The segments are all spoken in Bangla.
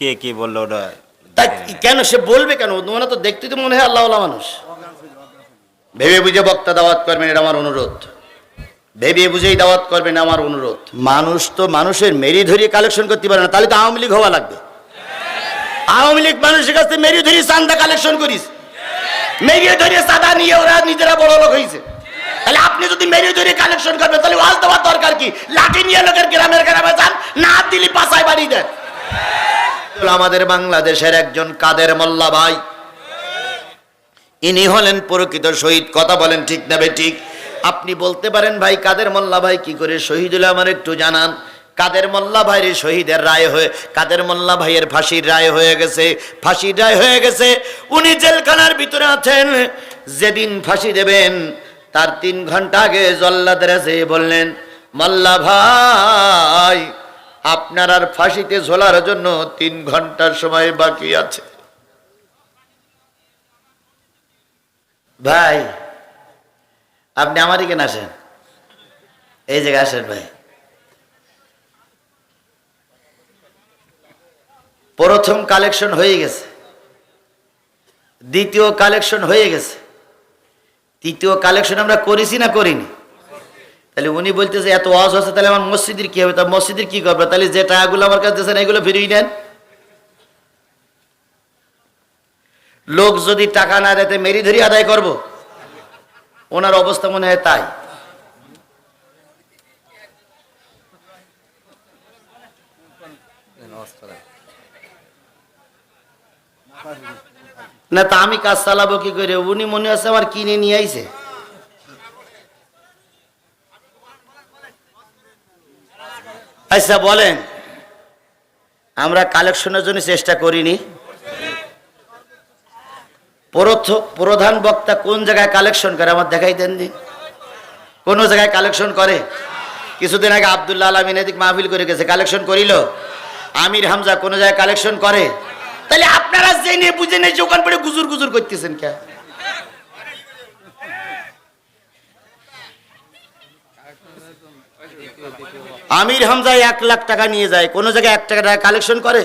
কে কি বলল কেন সে বলবে কেন? ওনা তো দেখতে তো মনে হয় আল্লাহ মানুষ। ভেবে বুঝে বক্তা দাওয়াত করবেন, এটা আমার অনুরোধ। ভেবে বুঝেই দাওয়াত করবেন আমার অনুরোধ। মানুষ তো মানুষের মেরি ধরিয়ে কালেকশন করতে পারে না, তাহলে তো আওয়ামী লীগ হওয়া লাগবে। আওয়ামী লীগ মানুষের কাছে মেরি ধরিয়ে চান্দা কালেকশন করিস। মেরিয়ে ধরিয়ে সাদা নিয়ে ওরা নিজেরা বড় লোক হয়েছে তাহলে আপনি যদি মেরিয়ে ধরিয়ে কালেকশন করবেন, তাহলে ওয়াজ দেওয়ার দরকার কি? লাঠি নিয়ে লোকের গ্রামের গ্রামে যান, না দিলি পাশায় বাড়ি দেন। আমাদের বাংলাদেশের একজন কাদের মোল্লা ভাই। ইনি হলেন প্রকৃত শহীদ। কথা বলেন ঠিক না ঠিক? আপনি বলতে পারেন, ভাই, কাদের মোল্লা ভাই? কি করে শহীদ হলে আমার একটু জানান। কাদের মোল্লা ভাইয়ের শহীদের রায় হয়ে, কাদের মোল্লা ভাইয়ের ফাঁসির রায় হয়ে গেছে, ফাঁসির রায় হয়ে গেছে। উনি জেলখানার ভিতরে আছেন। যেদিন ফাঁসি দেবেন, তার তিন ঘণ্টা আগে জল্লাদের বললেন, মোল্লা ভাই আপনার আর ফাঁসিতে ঝোলার জন্য তিন ঘণ্টার সময় বাকি আছে। ভাই, আপনি আমার এখানে আসেন। এই জায়গায় আসেন ভাই। প্রথম কালেকশন হয়ে গেছে। দ্বিতীয় কালেকশন হয়ে গেছে। তৃতীয় কালেকশন আমরা করেছি না করিনি? তাহলে উনি বলতেছে, এত ওয়াজ হচ্ছে তাহলে আমার মসজিদের কি হবে? তা মসজিদের কি করবে? তাহলে যে টাকাগুলো আমার কাছে দিয়েছেন এগুলো ফিরিয়ে নেন। লোক যদি টাকা না দেয় মেরি ধরি আদায় করব। ওনার অবস্থা মনে হয় তাই। না, তা আমি কাজ চালাবো কি করে? উনি মনে আছে আমার কিনে নিয়ে আইছে। আচ্ছা বলেন। আমরা কালেকশনের জন্য চেষ্টা করিনি। প্রধান বক্তা কোন জায়গায় কালেকশন করে? আমার দেখাই দেন কোন জায়গায় কালেকশন করে? কিছুদিন আগে আবদুল্লাহ আলমিন এদিক মাহফিল করে গেছে, কালেকশন করিল। আমির হামজা কোন জায়গায় কালেকশন করে? তাহলে আপনারা জেনে বুঝে নেই যে ওখান পরে গুজুর গুজুর করতেছেন কে? আমির হামজা এক লাখ টাকা নিয়ে যায়, কোনো জায়গায় এক টাকা টাকা কালেকশন করে?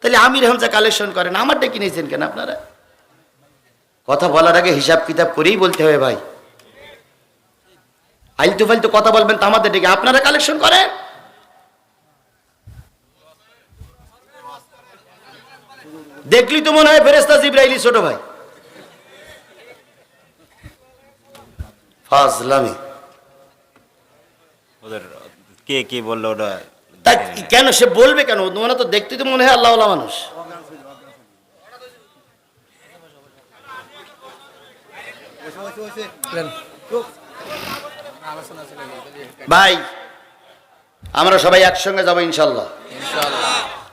তাহলে আমির হামজা কালেকশন করেন আমারটা কিনেছেন কেন আপনারা? কথা বলার আগে হিসাব কিতাব করেই বলতে হবে ভাই। আইলতু ফাইলতু কথা বলবেন তো আমাদের ডেকে, আপনারা কালেকশন করেন। দেখলি তো মনে হয় ফেরেস্তা জিব্রাইলি ছোট ভাই। ফাজলামি। ওদের কে কি বলল ওটা? তাই কেন সে বলবে কেন? ওনা তো দেখতে তো মনে হয় আল্লাহ মানুষ। ভাই আমরা সবাই একসঙ্গে যাব ইনশাল্লাহ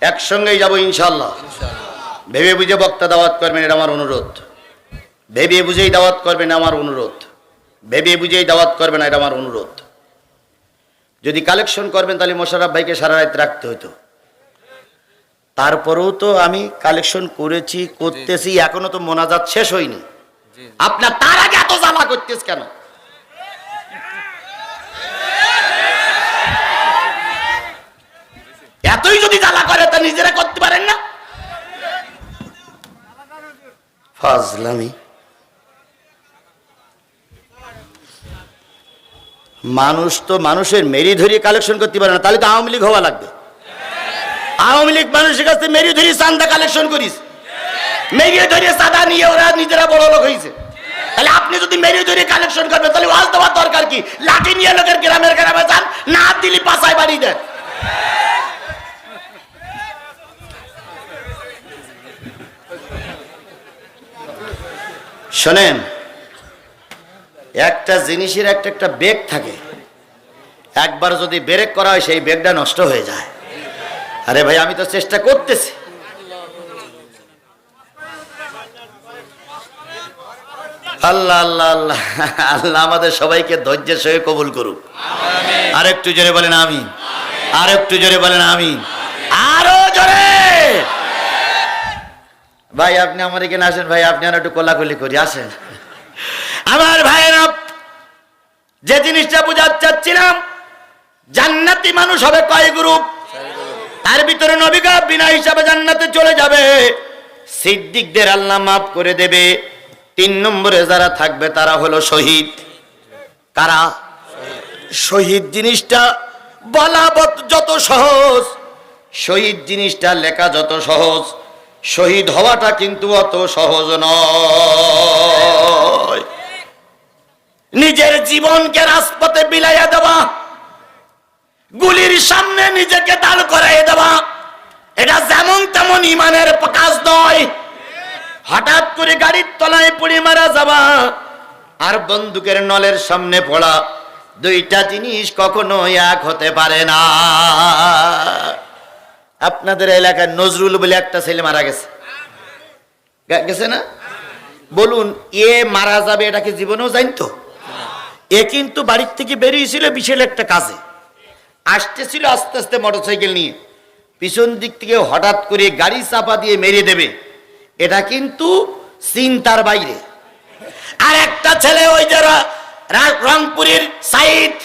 একসঙ্গেই যাব ইনশাল্লাহ ভেবে বুঝে বক্তা দাওয়াত করবেন এটা আমার অনুরোধ। ভেবে বুঝেই দাওয়াত করবেন আমার অনুরোধ। ভেবে বুঝেই দাওয়াত করবেন এটা আমার অনুরোধ। যদি কালেকশন করবেন তাহলে মোশারফ ভাইকে সারা রাত রাখতে হতো তারপরেও তো আমি কালেকশন করেছি করতেছি এখনও তো মোনাজাত শেষ হয়নি। আপনার তার আগে এত জ্বালা করতেছ কেন? এতই যদি জ্বালা করে তা নিজেরা করতে পারেন না? ফাজলামি। মানুষ তো মানুষের মেরি ধরিয়ে কালেকশন করতে পারে না, তাহলে তো আওয়ামী লীগ হওয়া লাগবে। আওয়ামী লীগ মানুষের কাছ মেরি ধরিয়ে চান্দা কালেকশন করিস। মেরিয়ে ধরিয়ে সাদা নিয়ে ওরা নিজেরা বড় লোক হয়েছে তাহলে আপনি যদি মেরি ধরিয়ে কালেকশন করবেন, তাহলে ওয়াজ দেওয়ার দরকার কি? লাঠি নিয়ে লোকের গ্রামের গ্রামে যান, না দিলি পাশায় বাড়ি দেন। শোনেন একটা জিনিসের একটা একটা বেগ থাকে। একবার যদি ব্রেক করা হয়, সেই বেগটা নষ্ট হয়ে যায়। আরে ভাই, আমি তো চেষ্টা করতেছি। আল্লাহ আল্লাহ আল্লাহ আল্লাহ আমাদের সবাইকে ধৈর্যের সঙ্গে কবুল করুক। আর একটু জোরে বলেন আমি আর একটু জোরে বলেন আমি আরও জোরে! ভাই, আপনি আমার এখানে আসেন। ভাই, আপনি আর একটু কোলাকুলি করি, আসেন। আমার ভাইয়েরা যে জিনিসটা বোঝাতে চাচ্ছিলাম, জান্নাতি মানুষ হবে কয় গ্রুপ? তার ভিতরে নবিকা বিনা হিসাবে জান্নাতে চলে যাবে। সিদ্দিকদের আল্লাহ মাফ করে দেবে। তিন নম্বরে যারা থাকবে, তারা হলো শহীদ। কারা? শহীদ জিনিসটা বলা যত সহজ। শহীদ জিনিসটা লেখা যত সহজ। শহীদ হওয়াটা কিন্তু অত সহজ নয়। নিজের জীবনকে রাজপথে বিলাইয়া দেওয়া, গুলির সামনে নিজেকে দাঁড় করাইয়ে দেওয়া, এটা যেমন তেমন ইমানের প্রকাশ নয়। হঠাৎ করে গাড়ির তলায় পড়ে মারা যাওয়া আর বন্দুকের নলের সামনে পড়া দুইটা জিনিস কখনো এক হতে পারে না। আপনাদের এলাকায় নজরুল বলে একটা ছেলে মারা গেছে। গেছে না? বলুন, এ মারা যাবে, এটা কি জীবনেও জানতো? এ কিন্তু বাড়ির থেকে বেরিয়েছিল বিশাল একটা কাজে। আসতেছিল আস্তে আস্তে মোটরসাইকেল নিয়ে। পিছন দিক থেকে হঠাৎ করে গাড়ি চাপা দিয়ে মেরে দেবে। এটা কিন্তু চিন্তার বাইরে। আর একটা ছেলে ওই যারা রংপুরের সাইড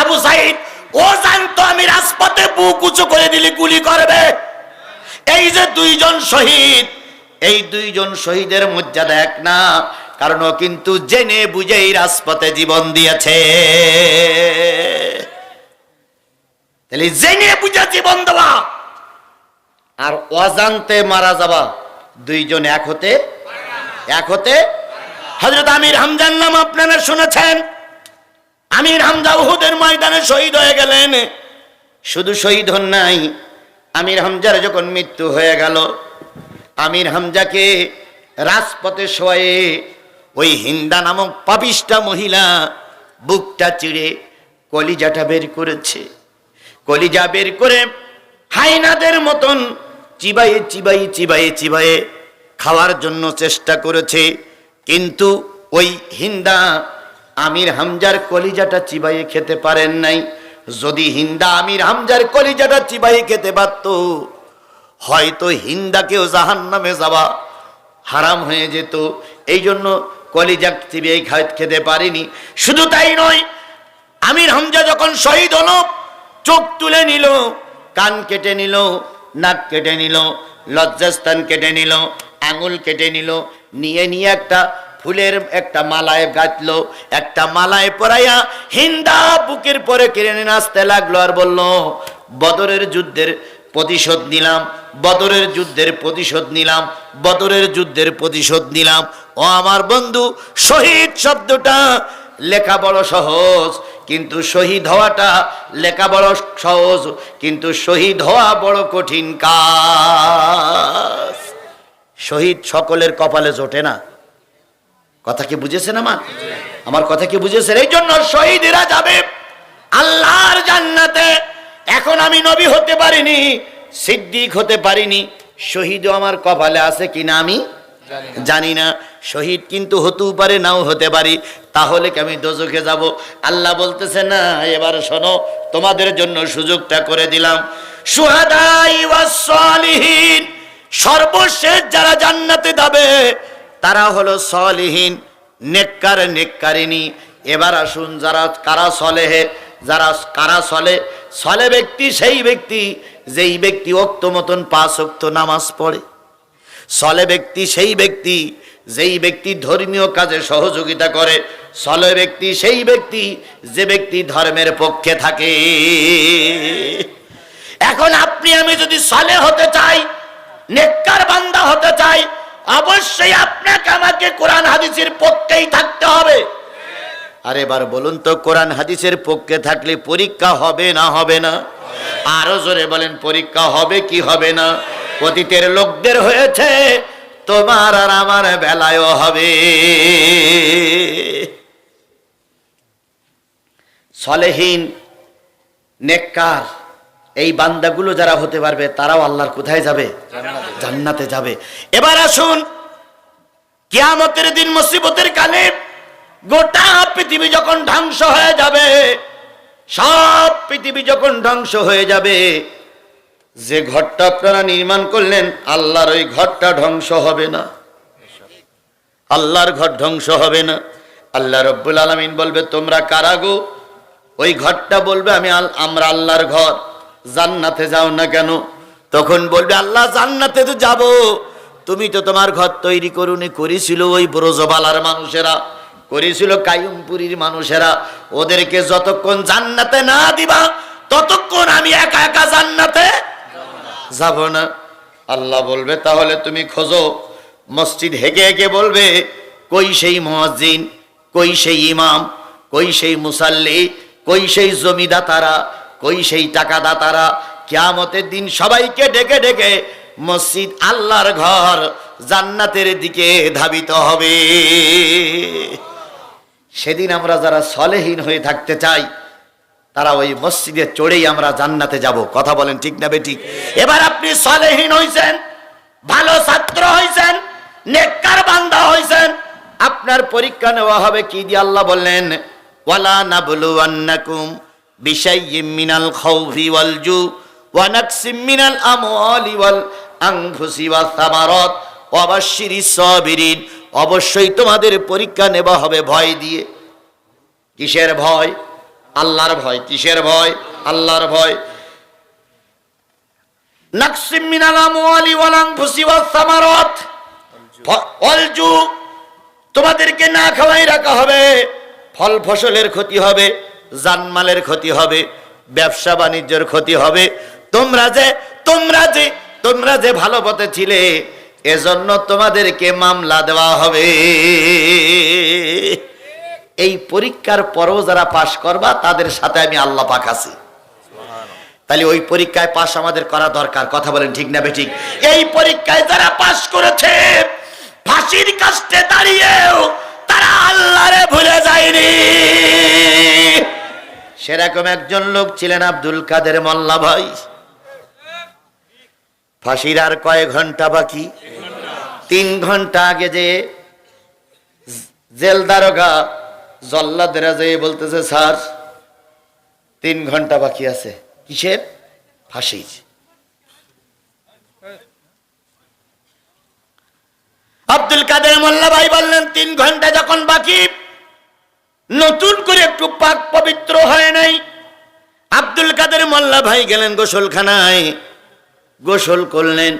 আবু সাইদ ও জানতো আমি রাজপথে বুক উঁচু করে দিলে গুলি করবে। এই যে দুইজন শহীদ এই দুইজন শহীদের মর্যাদা এক না। কারণ ও কিন্তু জেনে বুঝেই রাজপথে জীবন দিয়েছে। তাহলে জেনে বুঝে জীবন দেওয়া। আর অজান্তে মারা যাওয়া দুইজন এক হতে এক হতে হজরত আমির হামজার নাম আপনারা শুনেছেন? আমির হামজা উহুদের ময়দানে শহীদ হয়ে গেলেন। শুধু শহীদ হন নাই, আমির হামজার যখন মৃত্যু হয়ে গেল, আমির হামজাকে রাজপথে শোয়ে ওই হিন্দা নামক পাপিষ্টা মহিলা বুকটা চিড়ে কলিজাটা বের করেছে। কলিজা বের করে হাইনাদের মতন চিবাইয়ে চিবাইয়ে চিবাইয়ে চিবাইয়ে খাওয়ার জন্য চেষ্টা করেছে। কিন্তু ওই হিন্দা আমির হামজার কলিজাটা চিবাইয়ে খেতে পারেন নাই। যদি হিন্দা আমির হামজার কলিজাটা চিবাইয়ে খেতে পারত, হয়তো হিন্দাকেও জাহান নামে যাওয়া হারাম হয়ে যেত। এই জন্য কলিজা চিবিয়ে খাই খেতে পারিনি। শুধু তাই নয়, আমির হামজা যখন শহীদ হলো, চোখ তুলে নিল, কান কেটে নিল, নাক কেটে নিল, লজ্জাস্থান কেটে নিল, আঙুল কেটে নিল, নিয়ে নিয়ে একটা ফুলের একটা মালায় গাঁথল, একটা মালায় পরাইয়া হিন্দা বুকের পরে কেড়ে নাচতে লাগল আর বলল, বদরের যুদ্ধের প্রতিশোধ নিলাম, বদরের যুদ্ধের প্রতিশোধ নিলাম, বদরের যুদ্ধের প্রতিশোধ নিলাম। ও আমার বন্ধু, শহীদ শব্দটা লেখা বড় সহজ, কিন্তু শহীদ হওয়াটা লেখা বড় সহজ, কিন্তু শহীদ হওয়া বড় কঠিন কাজ। শহীদ সকলের কপালে জোটে না। কথা কি বুঝেছেন আমার? আমার কথা কি বুঝেছেন? এই জন্য শহীদেরা যাবে আল্লাহর জান্নাতে। এখন আমি নবী হতে পারিনি, সিদ্দিক হতে পারিনি। শহীদও আমার কপালে আছে কিনা আমি জানি না, শহীদ কিন্তু হতেও পারে, নাও হতে পারি। তাহলে কি আমি দোজখে যাব? আল্লাহ বলতেছে, না, এবার শোনো, তোমাদের জন্য সুযোগটা করে দিলাম। সুহাদাই ওয়াস সালিহিন সর্বশেষ যারা জান্নাতে যাবে, তারা হলো সলিহীন, নেককার নেককারিনী এবার আসুন, যারা কারা সলেহে, যারা কারা সলে সলে ব্যক্তি, সেই ব্যক্তি, যেই ব্যক্তি অক্ত মতন পাঁচ অক্ত নামাজ পড়ে। সলে ব্যক্তি সেই ব্যক্তি, যেই ব্যক্তি ধর্মীয় কাজে সহযোগিতা করে, সলে ব্যক্তি সেই ব্যক্তি, যে ব্যক্তি ধর্মের পক্ষে থাকে। এখন আপনি, আমি যদি সলে হতে চাই, নেককার বান্দা হতে চাই, অবশ্যই আপনাকে আমাকে কোরআন হাদিসের পক্ষেই থাকতে হবে। আর এবার বলুন তো, কোরআন হাদিসের পক্ষে থাকলে পরীক্ষা হবে না হবে না? আরও জোরে বলেন, পরীক্ষা হবে কি হবে না? অতীতের লোকদের হয়েছে তোমার আর আমার বেলায়ও হবে। সলেহীন নেককার এই বান্দাগুলো যারা হতে পারবে তারাও আল্লাহর কোথায় যাবে? জান্নাতে। যাবে। এবার আসুন কিয়ামতের দিন মুসিবতের কালে গোটা পৃথিবী যখন ধ্বংস হয়ে যাবে সব পৃথিবী যখন ধ্বংস হয়ে যাবে যে ঘরটা আপনারা নির্মাণ করলেন, আল্লাহর ওই ঘরটা ধ্বংস হবে না। আল্লাহর ঘর ধ্বংস হবে না। আল্লাহ রব্বুল আলমিন বলবে, তোমরা কারাগো ওই ঘরটা বলবে, আমি আমরা আল্লাহর ঘর। জান্নাতে যাও না কেন? তখন বলবে, আল্লাহ, জান্নাতে তো যাব। তুমি তো তোমার ঘর তৈরি করুনি, করেছিল ওই ব্রজবালার মানুষেরা, করেছিল কায়ুমপুরীর মানুষেরা। ওদেরকে যতক্ষণ জান্নাতে না দিবা, ততক্ষণ আমি একা একা জান্নাতে যাব না। আল্লাহ বলবে, তাহলে তুমি খোঁজো। মসজিদ হেগে হেগে বলবে, কই সেই মহাজিন কই সেই ইমাম, কই সেই মুসাল্লি, কই সেই জমিদাতারা, কই সেই টাকাদাতারা? কিয়ামতের দিন সবাইকে ডেকে ডেকে মসজিদ আল্লাহর ঘর জান্নাতের দিকে ধাবিত হবে। সেদিন আমরা যারা সলেহীন হয়ে থাকতে চাই তারা ওই মসজিদে চড়েই আমরা জান্নাতে যাব। কথা বলেন ঠিক না বেঠিক? এবার আপনি সলেহীন হইছেন, ভালো ছাত্র হইছেন, নেককার বান্দা হইছেন। আপনার পরীক্ষা নেওয়া হবে কি দিয়ে আল্লাহ বললেন, ওয়ালা নাবলু আন্নাকুম বিশাইয়্যিম মিনাল খাউফি ওয়াল জু ওয়া নাকসিম মিনাল আমওয়ালি ওয়াল আনফুসি ওয়াস সামারাত ওয়া বাশশিরিস সাবিরিন। অবশ্যই তোমাদের পরীক্ষা নেওয়া হবে ভয় দিয়ে। কিসের ভয়? আল্লাহর ভয়, কিসের ভয়? আল্লাহর ভয়। নাকসিম মিনাল আমওয়ালি ওয়াল আনফুসি ওয়াস তোমাদেরকে না খাওয়াই রাখা হবে। ফল ফসলের ক্ষতি হবে, জানমালের ক্ষতি হবে, ব্যবসা বাণিজ্যের ক্ষতি হবে। তোমরা যে তোমরা যে তোমরা যে ভালো পথে ছিলে, এজন্য তোমাদেরকে মামলা দেওয়া হবে। এই পরীক্ষার পরও যারা পাশ করবা, তাদের সাথে আমি আল্লাহ পাক আছি। তাহলে ওই পরীক্ষায় পাশ আমাদের করা দরকার, কথা বলেন ঠিক না বেঠিক? এই পরীক্ষায় যারা পাশ করেছে, ফাঁসির কাছে দাঁড়িয়েও তারা আল্লাহরে ভুলে যায়নি। সেরকম একজন লোক ছিলেন আব্দুল কাদের মোল্লা ভাই। ফাঁসির আর কয়েক ঘণ্টা বাকি। তিন ঘণ্টা আগে যে জেল দারোগা জল্লাদেরা যেয়ে বলতেছে, স্যার, তিন ঘণ্টা বাকি আছে। কিসের? ফাঁসির। আব্দুল কাদের মোল্লা ভাই বললেন, তিন ঘণ্টা যখন বাকি, নতুন করে একটু পাক পবিত্র হয় নাই। আব্দুল কাদের মোল্লা ভাই গেলেন গোসলখানায়। গোসল করলেন,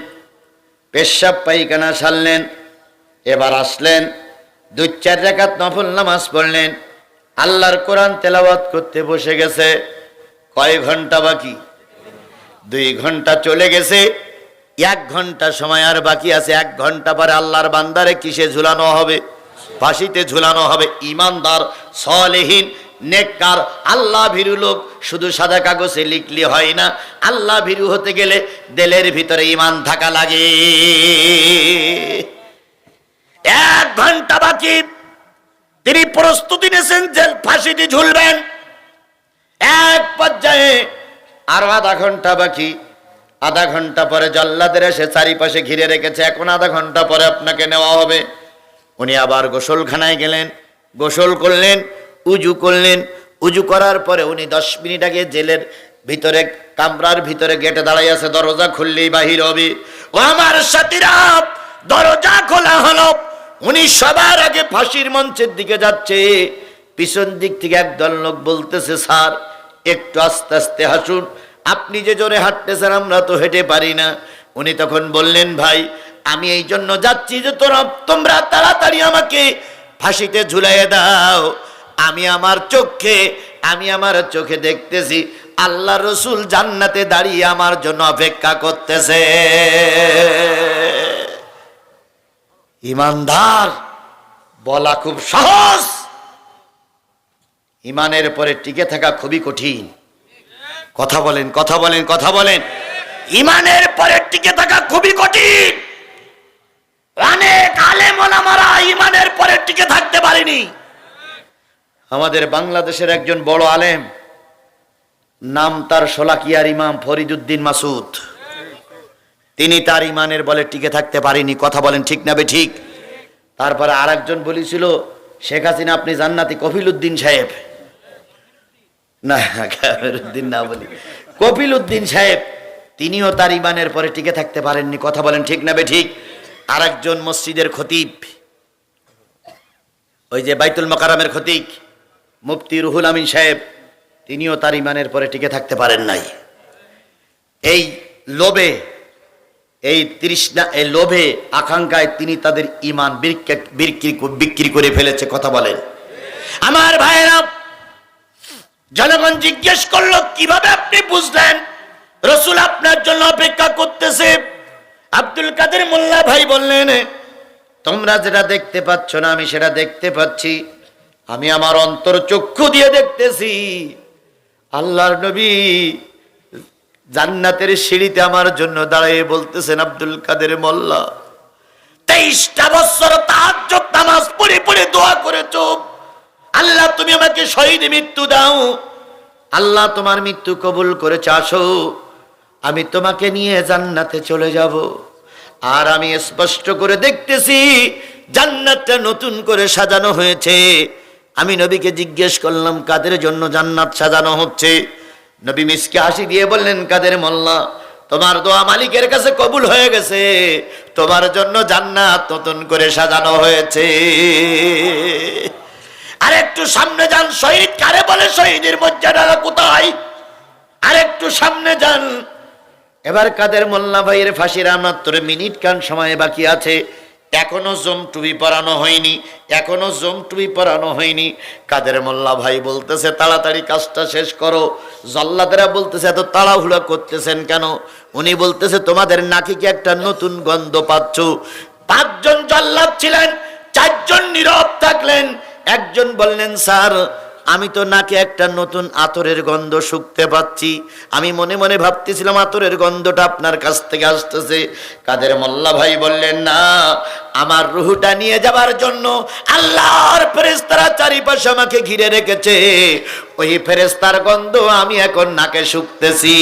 পেশাব পায়খানা সারলেন, এবার আসলেন। দুই, চার রেখাত নফল নামাজ পড়লেন। আল্লাহর কোরআন তেলাওয়াত করতে বসে গেছে। কয় ঘণ্টা বাকি? দুই ঘণ্টা চলে গেছে। এক ঘণ্টা সময় আর বাকি আছে। এক ঘণ্টা পরে আল্লাহর বান্দারে কিসে ঝুলানো হবে? ফাঁসিতে ঝুলানো হবে। ইমানদার, সলেহীন, নেককার, আল্লাহ ভীরু লোক। শুধু সাদা কাগজে লিখলে হয় না। আল্লাহ ভীরু হতে গেলে দেলের ভিতরে ইমান থাকা লাগে। এক ঘণ্টা বাকি। তিনি প্রস্তুতি নিয়েছেন যে ফাঁসিটি ঝুলবেন। এক পর্যায়ে আরও আধা ঘণ্টা বাকি। আধা ঘণ্টা পরে জল্লাদের এসে চারিপাশে ঘিরে রেখেছে। এখন আধা ঘণ্টা পরে আপনাকে নেওয়া হবে। উনি আবার গোসলখানায় গেলেন, গোসল করলেন, উজু করলেন। উজু করার পরে উনি দশ মিনিট আগে জেলের ভিতরে, কামরার ভিতরে গেটে দাঁড়াই আছে, দরজা খুললেই বাহির হবে। ও আমার সাথীরা, দরজা খোলা হলো। উনি সবার আগে ফাঁসির মঞ্চের দিকে যাচ্ছে। পিছন দিক থেকে একদল লোক বলতেছে, স্যার, একটু আস্তে আস্তে হাসুন। আপনি যে জোরে হাঁটতেছেন, আমরা তো হেঁটে পারি না। উনি তখন বললেন, ভাই, আমি এই জন্য যাচ্ছি যে তোরা, তোমরা তাড়াতাড়ি আমাকে ফাঁসিতে ঝুলাইয়ে দাও। আমি আমার চোখে আমি আমার চোখে দেখতেছি। আল্লাহ রসুল জান্নাতে দাঁড়িয়ে আমার জন্য অপেক্ষা করতেছে। ইমানদার বলা খুব সহজ। ইমানের পরে টিকে থাকা খুবই কঠিন। কথা বলেন কথা বলেন কথা বলেন। ইমানের পরে টিকে থাকা খুবই কঠিন। অনেক আলেম ওলামারা ইমানের পরে টিকে থাকতে পারেনি। আমাদের বাংলাদেশের একজন বড় আলেম, নাম তার সোলাকিয়ার ইমাম ফরিদুদ্দিন মাসুদ। তিনি তার ইমানের বলে টিকে থাকতে পারেনি। কথা বলেন ঠিক না ঠিক? তারপরে আর একজন বলেছিল, শেখ হাসিনা, আপনি জান্নাতি কফিল উদ্দিন সাহেব। না না বলি। কপিল উদ্দিন সাহেব, তিনিও তার ইমানের পরে টিকে থাকতে পারেননি। কথা বলেন ঠিক না ঠিক? আর একজন মসজিদের খতিব, ওই যে বাইতুল মকারামের খতিক মুফতি রুহুল আমিন সাহেব, তিনিও তার ইমানের পরে টিকে থাকতে পারেন নাই। এই লোভে এই তৃষ্ণা, এই লোভে, আকাঙ্ক্ষায় তিনি তাদের ইমান বিক্রি- বিক্রি করে ফেলেছে, কথা বলেন। আমার ভাইয়েরা, জনগণ জিজ্ঞেস করল, কীভাবে আপনি বুঝলেন? রসুল আপনার জন্য অপেক্ষা করতেছে। আব্দুল কাদের মোল্লা ভাই বললেন, তোমরা যেটা দেখতে পাচ্ছ না, আমি সেটা দেখতে পাচ্ছি। আমি আমার অন্তর চক্ষু দিয়ে দেখতেছি। আল্লাহর নবী জান্নাতের সিঁড়িতে আমার জন্য দাঁড়িয়ে বলতেছেন আব্দুল কাদের মোল্লা, তেইশটা বছর তার নামাজ পড়ে পড়ে দোয়া করেছ আল্লাহ, তুমি আমাকে শহীদ মৃত্যু দাও। আল্লাহ, তোমার মৃত্যু কবুল করেছে, আসো। আমি তোমাকে নিয়ে জান্নাতে চলে যাব। আর আমি স্পষ্ট করে দেখতেছি, জান্নাতটা নতুন করে সাজানো হয়েছে। আমি নবীকে জিজ্ঞেস করলাম, কাদের জন্য জান্নাত সাজানো হচ্ছে? নবী মিসকে হাসি দিয়ে বললেন, কাদের মোল্লা, তোমার দোয়া মালিকের কাছে কবুল হয়ে গেছে। তোমার জন্য জান্নাত নতুন করে সাজানো হয়েছে। আর একটু সামনে যান, শহীদ কারে বলে, শহীদের মর্যাদা কোথায়? আর একটু সামনে যান। এবার কাদের মোল্লা ভাইয়ের ফাঁসির মাত্র মিনিট কান সময় বাকি আছে। এখনও জম টুবি পরানো হয়নি, এখনও জম টুবি পরানো হয়নি। কাদের মোল্লা ভাই বলতেছে, তাড়াতাড়ি কাজটা শেষ করো। জল্লাদেরা বলতেছে, এত তাড়াহুড়া করতেছেন কেন? উনি বলতেছে, তোমাদের নাকি কি একটা নতুন গন্ধ পাচ্ছ? পাঁচজন জল্লাদ ছিলেন, চারজন নীরব থাকলেন। একজন বললেন, স্যার আমি তো নাকে একটা নতুন আতরের গন্ধ শুকতে পাচ্ছি। আমি মনে মনে ভাবতেছিলাম আতরের গন্ধটা আপনার কাছ থেকে আসতেছে। কাদের মোল্লা ভাই বললেন, না, আমার রুহুটা নিয়ে যাবার জন্য আল্লাহর ফেরেস্তারা চারিপাশে আমাকে ঘিরে রেখেছে। ওই ফেরেস্তার গন্ধ আমি এখন নাকে শুকতেছি।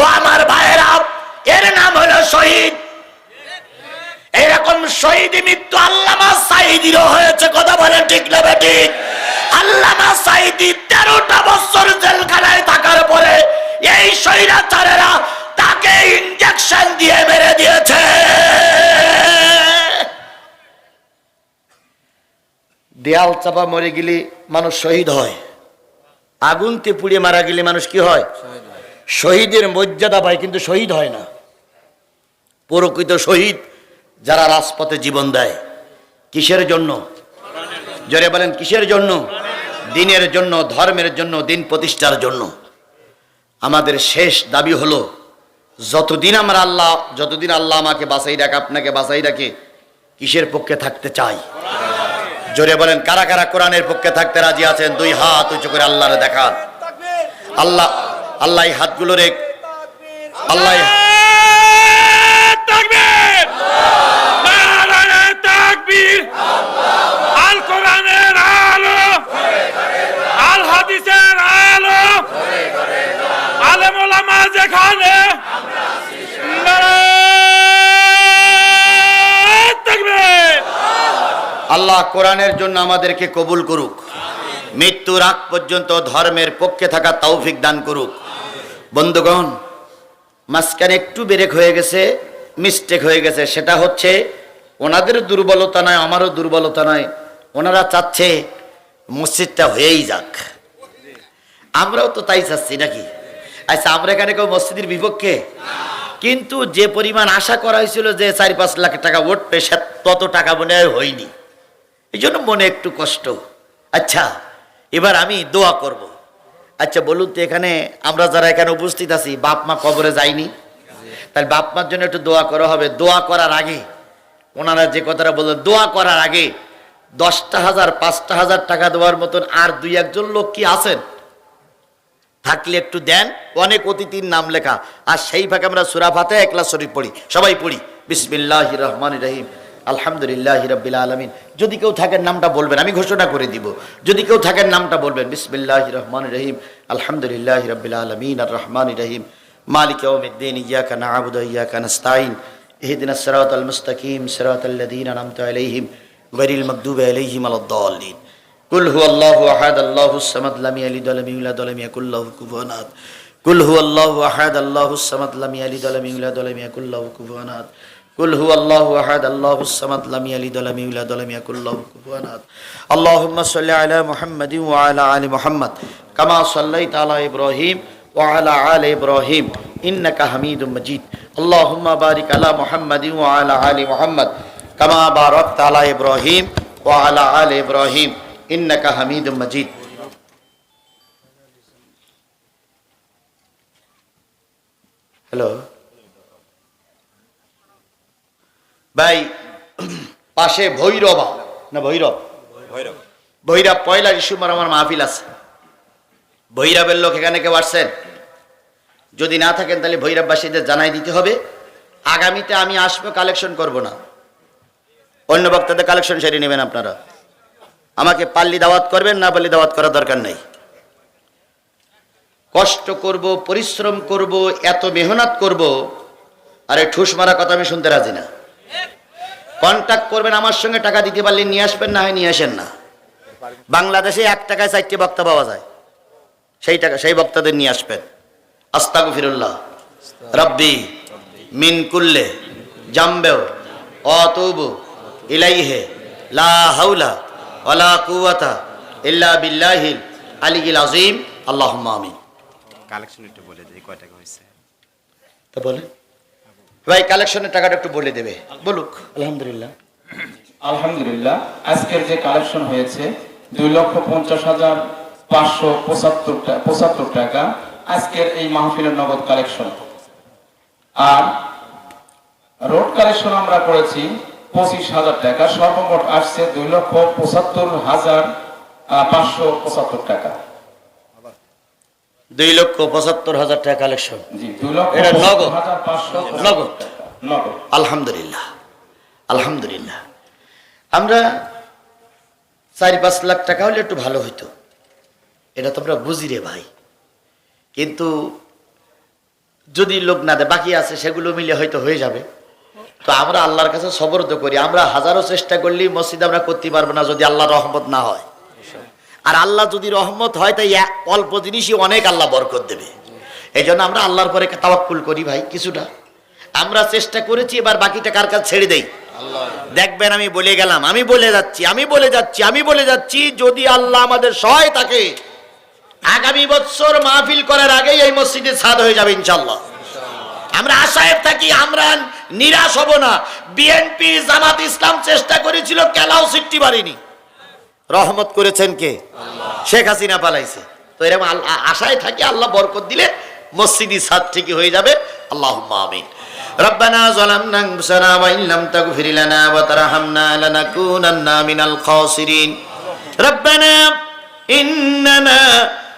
ও আমার ভাইয়েরা, এর নাম হলো শহীদ। এরকম শহীদ মৃত্যু আল্লামা সাইদিরও হয়েছে, কথা বলে ঠিক না ঠিক? আল্লামা সাইদি তেরোটা বছর জেলখানায় থাকার পরে এই স্বৈরাচারেরা তাকে ইঞ্জেকশন দিয়ে মেরে দিয়েছে। দেয়াল চাপা মরে গেলে মানুষ শহীদ হয়। আগুনতে পুড়ে মারা গেলে মানুষ কি হয়? শহীদের মর্যাদা পায়, কিন্তু শহীদ হয় না। প্রকৃত শহীদ যারা রাজপথে জীবন দেয়, কিসের জন্য? জোরে বলেন, কিসের জন্য? দিনের জন্য, ধর্মের জন্য, দিন প্রতিষ্ঠার জন্য। আমাদের শেষ দাবি হলো, যতদিন আমরা আল্লাহ, যতদিন আল্লাহ আমাকে বাসাই রাখে, আপনাকে বাসাই রাখে, কিসের পক্ষে থাকতে চাই? জোরে বলেন, কারা কারা কোরআনের পক্ষে থাকতে রাজি আছেন? দুই হাত উঁচু করে আল্লাহরে দেখান। আল্লাহ আল্লাহ এই হাতগুলো রেখ। আল্লাহ এই- তাকবীর নারায়ে তাকবীর আল কোরআনের আলো আল হাদিসের আলো আলেম ওলামা যেখানে আল্লাহ কোরআনের জন্য আমাদেরকে কবুল করুক। মৃত্যুর আগ পর্যন্ত ধর্মের পক্ষে থাকা তৌফিক দান করুক। বন্ধুগণ, মাঝখানে একটু ব্রেক হয়ে গেছে মিস্টেক হয়ে গেছে। সেটা হচ্ছে, ওনাদের দুর্বলতা নয়, আমারও দুর্বলতা নয়। ওনারা চাচ্ছে, মসজিদটা হয়েই যাক। আমরাও তো তাই চাচ্ছি নাকি? আচ্ছা আমরা এখানে কেউ মসজিদের বিপক্ষে? কিন্তু যে পরিমাণ আশা করা হয়েছিল যে চার পাঁচ লাখ টাকা উঠবে সে তত টাকা মনে হয় হয়নি। এই জন্য মনে একটু কষ্ট। আচ্ছা এবার আমি দোয়া করব। আচ্ছা বলুন তো এখানে আমরা যারা এখানে উপস্থিত আছি, বাপ মা কবরে যাইনি তাহলে বাপ মার জন্য একটু দোয়া করা হবে। দোয়া করার আগে, ওনারা যে কথাটা বললেন, দোয়া করার আগে দশটা হাজার, পাঁচটা হাজার টাকা দেওয়ার মতন আর দুই একজন লোক কি আছেন? থাকলে একটু দেন, অনেক অতিথির নাম লেখা। আর সেই ভাগে আমরা সুরা ফাতে একলা শরীফ পড়ি। সবাই পড়ি। বিসমিল্লাহ রহমান রহিম। আলহামদুলিল্লাহ রব্বিল আলমিন। যদি কেউ থাকেন, নামটা বলবেন, আমি ঘোষণা করে দিব। যদি কেউ থাকেন, নামটা বলবেন বিসমিল্লাহ রহমান রহিম। আলহামদুলিল্লাহ রব্বিল আলমিন আর রহমান রহিম। মালিক ইয়াউমিদ্দিন ইয়াকা নাআবুদু ওয়া ইয়াকা নাস্তাইন ইহদিনাস সিরাতাল মুস্তাকিম, সিরাতাল লাযীনা আনআমতা আলাইহিম। গায়রিল মাগদুবি আলাইহিম ওয়ালাদ-দাল্লিন কুল হু আল্লাহু আহাদ আল্লাহু সামাদ লাম ইয়ালিদ ওয়া লাম ইউলাদ ওয়া লাম ইয়াকুল লাহু কুফুয়ান আহাদ কুল হু আল্লাহু আহাদ আল্লাহু সামাদ লাম ইয়ালিদ ওয়া লাম ইউলাদ ওয়া লাম ইয়াকুল লাহু কুফুয়ান আহাদ কুল হু আল্লাহু আহাদ আল্লাহু সামাদ লাম ইয়ালিদ ওয়া লাম ইউলাদ ওয়া লাম ইয়াকুল লাহু কুফুয়ান আহাদ আল্লাহুম্মা সাল্লি আলা মুহাম্মাদিন ওয়া আলা আলি মুহাম্মাদ কামা সাল্লাইতা আলা ইব্রাহিম وعلى آل إبراهيم إنك حميد مجيد اللهم بارك على محمد وعلى آل محمد كما باركت على إبراهيم وعلى آل إبراهيم ইন্নাকা হামিদ মজিদ। হ্যালো? ভাই পাশে ভৈরবা। না ভৈরব? ভৈরব। পয়লা ইস্যু আমার মাহফিল আছে। ভৈরবের লোক এখানে কেউ আসছেন? যদি না থাকেন তাহলে ভৈরববাসীদের জানাই দিতে হবে। আগামীতে আমি আসব কালেকশন করব না। অন্য বক্তাদের কালেকশন সেরে নেবেন আপনারা। আমাকে পাল্লি দাওয়াত করবেন, না পাল্লি দাওয়াত করার দরকার নেই। কষ্ট করব, পরিশ্রম করব, এত মেহনত করব, আরে ঠুস মারা কথা আমি শুনতে রাজি না। কন্ট্যাক্ট করবেন আমার সঙ্গে, টাকা দিতে পারলে নিয়ে আসবেন, না হয় নিয়ে আসেন না। বাংলাদেশে এক টাকায় চারটে বক্তা পাওয়া যায়। সেই টাকা, সেই বক্তাদের নিয়ে আসবেন। আস্তাগু ফিরুল্লাহ রব্বি মিন কুল্লে জাম্বেও, অতুবু ইলাইহে, লা হাউলা ওয়ালা কুওয়াতা ইল্লা বিল্লাহিল আলিগিল আজিম আল্লাহুম্মা আমিন। কালেকশন একটু বলে দিই কয় টাকা হয়েছে? তা বলে? ভাই কালেকশনের টাকাটা একটু বলে দেবে। বলুক। আলহামদুলিল্লাহ। আলহামদুলিল্লাহ আজকের যে কালেকশন হয়েছে দুই লক্ষ পঞ্চাশ হাজার পাঁচশো পঁচাত্তর পঁচাত্তর টাকা আজকের এই মাহফিলের নগদ কালেকশন আর রোড কালেকশন আমরা করেছি পঁচিশ হাজার টাকা। সর্বমোট আসছে দুই লক্ষ পঁচাত্তর হাজার পাঁচশো পঁচাত্তর টাকা। দুই লক্ষ পঁচাত্তর হাজার টাকা কালেকশন এটা নগদ। আলহামদুলিল্লাহ। আলহামদুলিল্লাহ। আমরা চারি পাঁচ লাখ টাকা হলে একটু ভালো হইতো। এটা তো আমরা বুঝি রে ভাই। কিন্তু যদি লোক না দেয় বাকি আছে সেগুলো মিলে হয়তো হয়ে যাবে। তো আমরা আল্লাহর কাছে সবরত করি, আমরা হাজারো চেষ্টা করলেই মসজিদ আমরা করতে পারব না যদি আল্লাহ রহমত না হয়। আর আল্লাহ যদি রহমত হয়, তাই অল্প জিনিসই অনেক আল্লাহ বরকত দেবে। এই জন্য আমরা আল্লাহর পরে তাওয়াক্কুল করি ভাই, কিছুটা। আমরা চেষ্টা করেছি, এবার বাকিটা কার কাছে ছেড়ে দেই? দেখবেন আমি বলে গেলাম, আমি বলে যাচ্ছি, আমি বলে যাচ্ছি, আমি বলে যাচ্ছি, যদি আল্লাহ আমাদের সহায় থাকে, আগামী বছর মাহফিল করার আগেই এই মসজিদে ছাদ হয়ে যাবে ইনশাল্লাহ আমরা আশায় থাকি আমরা নিরাশ হব না বিএনপি জামাত ইসলাম চেষ্টা করেছিল কেলাও সিটটি পারিনি রহমত করেছেন কে শেখ হাসিনা পালাইছে তো এরকম আল- আ- আশায় থাকি আল্লাহ বরকত দিলে মসজিদি ছাদ ঠিকই হয়ে যাবে আল্লাহ আমিন ربنا ظلمنا انفسنا وان لم تغفر لنا وترحمنا لنكونن من الخاسرين ربنا اننا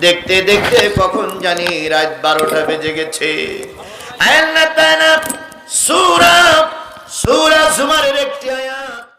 দেখতে দেখতে কখন জানি রাত বারোটা বেজে গেছে। সুরা সুরা জুমারের একটি আয়াত।